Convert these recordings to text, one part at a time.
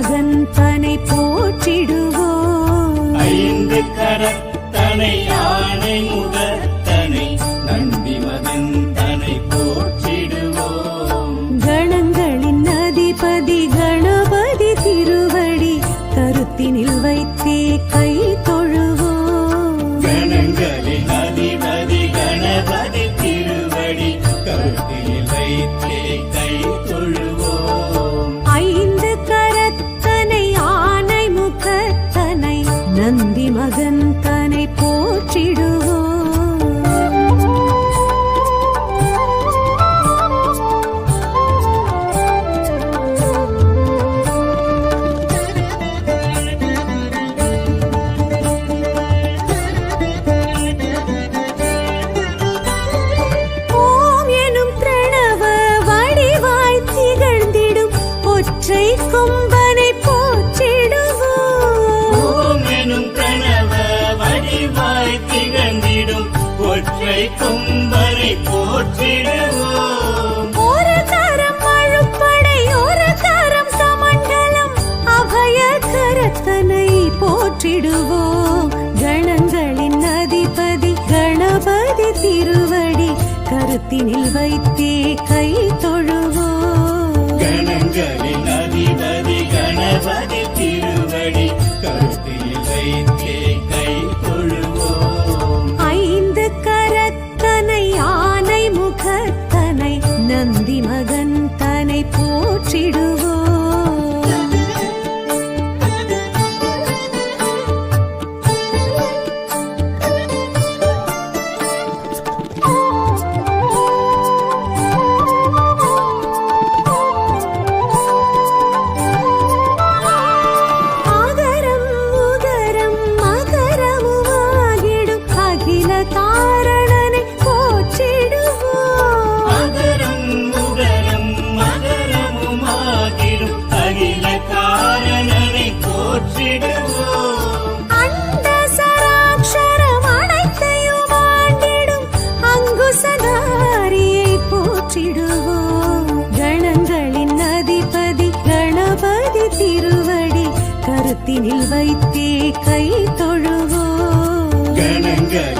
நாகன் தனை போற்றிடுவோம். ஐந்து கரத்தனை யானை முகர் கொம்பனை போற்றிடுவோம். ஒரு கரம் அழுப்படை ஒரு கரம் சமண்டலம் அபய கரத்தனை போற்றிடுவோம். கணங்களின் அதிபதி கணபதி திருவடி கருத்தினில் வைத்தே கை தொழுவோம். கணங்களின் அதிபதி கணபதி மகன் தனை போற்றிடுவோம் கருத்தினில் வைத்தே கை தொழுவோ கணங்கள்.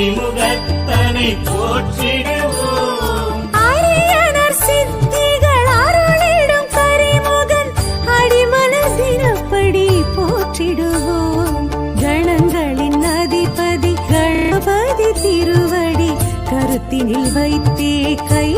அத்திமுகத்தனை போற்றிடுவோம். அரியணர் சித்திகள் அருளிடும் கரிமுகன் அடிமனதினப்படி போற்றிடுவோம். கணங்களின் அதிபதி கணபதி திருவடி கருத்தினில் வைத்தே கை